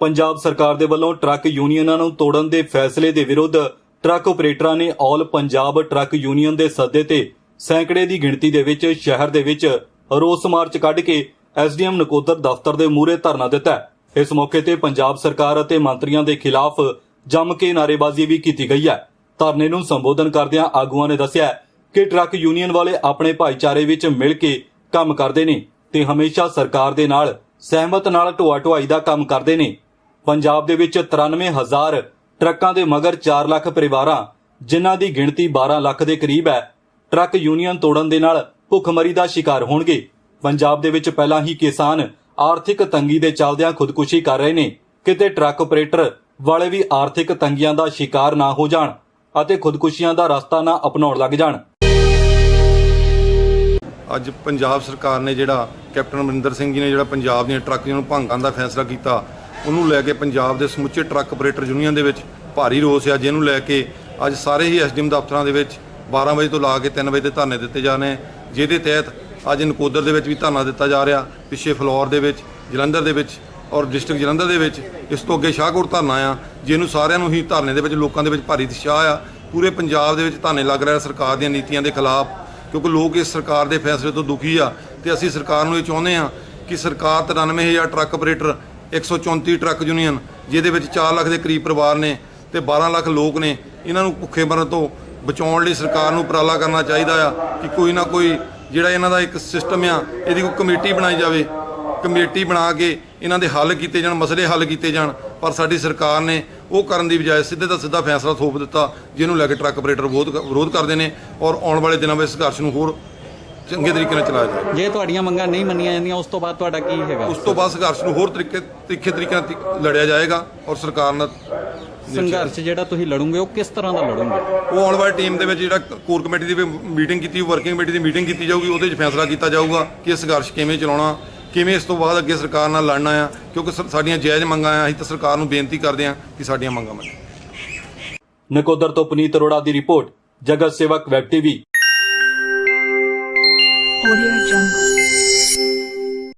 ਪੰਜਾਬ ਸਰਕਾਰ ਦੇ ਵੱਲੋਂ ਟਰੱਕ ਯੂਨੀਅਨਾਂ ਨੂੰ ਤੋੜਨ ਦੇ ਫੈਸਲੇ ਦੇ ਵਿਰੁੱਧ ਟਰੱਕ ਆਪਰੇਟਰਾਂ ਨੇ ਆਲ ਪੰਜਾਬ ਟਰੱਕ ਯੂਨੀਅਨ ਦੇ ਸੱਦੇ ਤੇ ਸੈਂਕੜੇ ਦੀ ਗਿਣਤੀ ਦੇ ਵਿੱਚ ਸ਼ਹਿਰ ਦੇ ਵਿੱਚ ਰੋਸ ਮਾਰਚ ਕੱਢ ਕੇ ਐਸਡੀਐਮ ਨਕੋਦਰ ਦਫ਼ਤਰ ਦੇ ਮੂਹਰੇ ਧਰਨਾ ਦਿੱਤਾ ਇਸ ਮੌਕੇ ਤੇ ਪੰਜਾਬ ਸਰਕਾਰ ਅਤੇ ਮੰਤਰੀਆਂ ਦੇ ਖਿਲਾਫ ਜੰਮ ਕੇ ਨਾਅਰੇਬਾਜ਼ੀ ਵੀ ਕੀਤੀ ਗਈ ਹੈ। ਧਰਨੇ ਨੂੰ ਸੰਬੋਧਨ ਕਰਦਿਆਂ ਆਗੂਆਂ ਨੇ ਦੱਸਿਆ ਕਿ ਟਰੱਕ ਯੂਨੀਅਨ ਵਾਲੇ ਆਪਣੇ ਭਾਈਚਾਰੇ ਵਿੱਚ ਮਿਲ ਕੇ ਕੰਮ ਕਰਦੇ ਨੇ ਤੇ ਹਮੇਸ਼ਾ ਸਰਕਾਰ ਦੇ ਨਾਲ ਸਹਿਮਤ ਨਾਲ ਢੋਆ ਢੁਆਈ ਦਾ ਕੰਮ ਕਰਦੇ ਨੇ। ਪੰਜਾਬ ਦੇ ਵਿੱਚ 93000 ਟਰੱਕਾਂ ਦੇ ਮਗਰ 4 ਲੱਖ ਪਰਿਵਾਰਾਂ, ਜਿਨ੍ਹਾਂ ਦੀ ਗਿਣਤੀ 12 ਲੱਖ ਦੇ ਕਰੀਬ ਹੈ, ਟਰੱਕ ਯੂਨੀਅਨ ਤੋੜਨ ਦੇ ਨਾਲ ਭੁੱਖਮਰੀ ਦਾ ਸ਼ਿਕਾਰ ਹੋਣਗੇ। ਪੰਜਾਬ ਦੇ ਵਿੱਚ ਪਹਿਲਾਂ ਹੀ ਕਿਸਾਨ ਆਰਥਿਕ ਤੰਗੀ ਦੇ ਚੱਲਦਿਆਂ ਖੁਦਕੁਸ਼ੀ ਕਰ ਰਹੇ ਨੇ। ਕਿਤੇ ਟਰੱਕ ਆਪਰੇਟਰ ਵਾਲੇ ਵੀ ਆਰਥਿਕ ਤੰਗੀਆਂ ਦਾ ਸ਼ਿਕਾਰ ਨਾ ਹੋ ਜਾਣ ਅਤੇ ਖੁਦਕੁਸ਼ੀਆਂ ਦਾ ਰਸਤਾ ਨਾ ਅਪਣਾਉਣ ਲੱਗ ਜਾਣ। ਅੱਜ ਪੰਜਾਬ ਸਰਕਾਰ ਨੇ ਜਿਹੜਾ ਕੈਪਟਨ ਅਮਰਿੰਦਰ ਸਿੰਘ ਜੀ ਨੇ ਜਿਹੜਾ ਪੰਜਾਬ ਦੀਆਂ ਟਰੱਕੀਆਂ ਨੂੰ ਭੰਗਾਂ ਦਾ ਫੈਸਲਾ ਕੀਤਾ ਉਹਨੂੰ ਲੈ ਕੇ ਪੰਜਾਬ ਦੇ ਸਮੁੱਚੇ ਟਰੱਕ ਆਪਰੇਟਰ ਯੂਨੀਅਨ ਦੇ ਵਿੱਚ ਭਾਰੀ ਰੋਸ ਆ, ਜਿਹਨੂੰ ਲੈ ਕੇ ਅੱਜ ਸਾਰੇ ਹੀ ਐਸਡੀਐਮ ਦਫ਼ਤਰਾਂ ਦੇ ਵਿੱਚ 12 ਵਜੇ ਤੋਂ ਲਾ ਕੇ 3 ਵਜੇ ਦੇ ਧਰਨੇ ਦਿੱਤੇ ਜਾਣੇ ਜਿਹਦੇ ਤਹਿਤ ਅੱਜ ਨਕੋਦਰ ਦੇ ਵਿੱਚ ਵੀ ਧਰਨਾ ਦਿੱਤਾ ਜਾ ਰਿਹਾ, ਪਿੱਛੇ ਫਲੋਰ ਦੇ ਵਿੱਚ, ਜਲੰਧਰ ਦੇ ਵਿੱਚ ਔਰ ਡਿਸਟ੍ਰਿਕਟ ਜਲੰਧਰ ਦੇ ਵਿੱਚ, ਇਸ ਤੋਂ ਅੱਗੇ ਸ਼ਾਹਕੋਟ ਧਰਨਾ ਆ, ਜਿਹਨੂੰ ਸਾਰਿਆਂ ਨੂੰ ਹੀ ਧਰਨੇ ਦੇ ਵਿੱਚ, ਲੋਕਾਂ ਦੇ ਵਿੱਚ ਭਾਰੀ ਉਤਸ਼ਾਹ ਆ, ਪੂਰੇ ਪੰਜਾਬ ਦੇ ਵਿੱਚ ਧਰਨੇ ਲੱਗ ਰਿਹਾ ਸਰਕਾਰ ਦੀਆਂ ਨੀਤੀਆਂ ਦੇ ਖਿਲਾਫ, ਕਿਉਂਕਿ ਲੋਕ ਇਸ ਸਰਕਾਰ ਦੇ ਫੈਸਲੇ ਤੋਂ ਦੁਖੀ ਆ, ਤੇ ਅਸੀਂ ਸਰਕਾਰ ਨੂੰ ਇਹ ਚਾਹੁੰਦੇ ਆ ਕਿ ਸਰਕਾਰ 93000 ਟਰੱਕ ਆਪਰੇਟਰ 134 ਟਰੱਕ ਯੂਨੀਅਨ, ਜਿਹਦੇ ਵਿੱਚ 4 ਲੱਖ ਦੇ ਕਰੀਬ ਪਰਿਵਾਰ ਨੇ ਤੇ 12 ਲੱਖ ਲੋਕ ਨੇ, ਇਹਨਾਂ ਨੂੰ ਭੁੱਖੇ ਮਰਨ ਤੋਂ ਬਚਾਉਣ ਲਈ ਸਰਕਾਰ ਨੂੰ ਉਪਰਾਲਾ ਕਰਨਾ ਚਾਹੀਦਾ ਆ ਕਿ ਕੋਈ ਨਾ ਕੋਈ ਜਿਹੜਾ ਇਹਨਾਂ ਦਾ ਇੱਕ ਸਿਸਟਮ ਆ, ਇਹਦੀ ਕੋਈ ਕਮੇਟੀ ਬਣਾਈ ਜਾਵੇ। ਕਮੇਟੀ ਬਣਾ ਕੇ ਇਹਨਾਂ ਦੇ ਹੱਲ ਕੀਤੇ ਜਾਣ, ਮਸਲੇ ਹੱਲ ਕੀਤੇ ਜਾਣ, ਪਰ ਸਾਡੀ ਸਰਕਾਰ ਨੇ ਉਹ ਕਰਨ ਦੀ ਬਜਾਏ ਸਿੱਧੇ ਦਾ ਸਿੱਧਾ ਫੈਸਲਾ ਥੋਪ ਦਿੱਤਾ, ਜਿਹਨੂੰ ਲੈ ਕੇ ਟਰੱਕ ਆਪਰੇਟਰ ਵਿਰੋਧ ਵਿਰੋਧ ਕਰਦੇ ਨੇ ਔਰ ਆਉਣ ਵਾਲੇ ਦਿਨਾਂ ਵਿੱਚ ਸੰਘਰਸ਼ ਨੂੰ ਹੋਰ ਚੰਗੇ ਤਰੀਕੇ ਨਾਲ ਚਲਾਇਆ ਜਾਏ ਜੇ ਤੁਹਾਡੀਆਂ ਮੰਗਾਂ ਨਹੀਂ ਮੰਨੀਆਂ ਜਾਂਦੀਆਂ ਉਸ ਤੋਂ ਬਾਅਦ ਤੁਹਾਡਾ ਕੀ ਹੈਗਾ? ਉਸ ਤੋਂ ਬਾਅਦ ਸੰਘਰਸ਼ ਨੂੰ ਹੋਰ ਤਰੀਕੇ ਤਿੱਖੇ ਤਰੀਕੇ ਨਾਲ ਤੀ- ਲੜਿਆ ਜਾਏਗਾ ਔਰ ਸਰਕਾਰ ਨਾਲ ਸੰਘਰਸ਼ ਜਿਹੜਾ ਤੁਸੀਂ ਲੜੋਗੇ ਉਹ ਕਿਸ ਤਰ੍ਹਾਂ ਦਾ ਲੜੋਗੇ? ਉਹ ਆਉਣ ਵਾਲੀ ਟੀਮ ਦੇ ਵਿੱਚ ਜਿਹੜਾ ਕੋਰ ਕਮੇਟੀ ਦੀ ਮੀਟਿੰਗ ਕੀਤੀ ਵਰਕਿੰਗ ਕਮੇਟੀ ਦੀ ਮੀਟਿੰਗ ਕੀਤੀ ਜਾਊਗੀ ਉਹਦੇ ਵਿੱਚ ਫੈਸਲਾ ਕੀਤਾ ਜਾਊਗਾ ਕਿ ਇਹ ਸੰਘਰਸ਼ ਕਿਵੇਂ ਚਲਾਉਣਾ ਕਿਵੇਂ ਇਸ ਤੋਂ ਬਾਅਦ ਅੱਗੇ ਸਰਕਾਰ ਨਾਲ ਲੜਨਾ ਆ ਕਿਉਂਕਿ ਸਾਡੀਆਂ ਜਾਇਜ਼ ਮੰਗਾਂ ਆ ਅਸੀਂ ਤਾਂ ਸਰਕਾਰ ਨੂੰ ਬੇਨਤੀ ਕਰਦੇ ਆ ਕਿ ਸਾਡੀਆਂ ਮੰਗਾਂ ਮੰਨੇ। ਨਕੋਦਰ ਤੋਂ ਪੁਨੀਤ ਅਰੋੜਾ ਦੀ ਰਿਪੋਰਟ ਜਗਤ ਸੇਵਕ ਵੈਬ ਟੀਵੀ। Audio Jungle.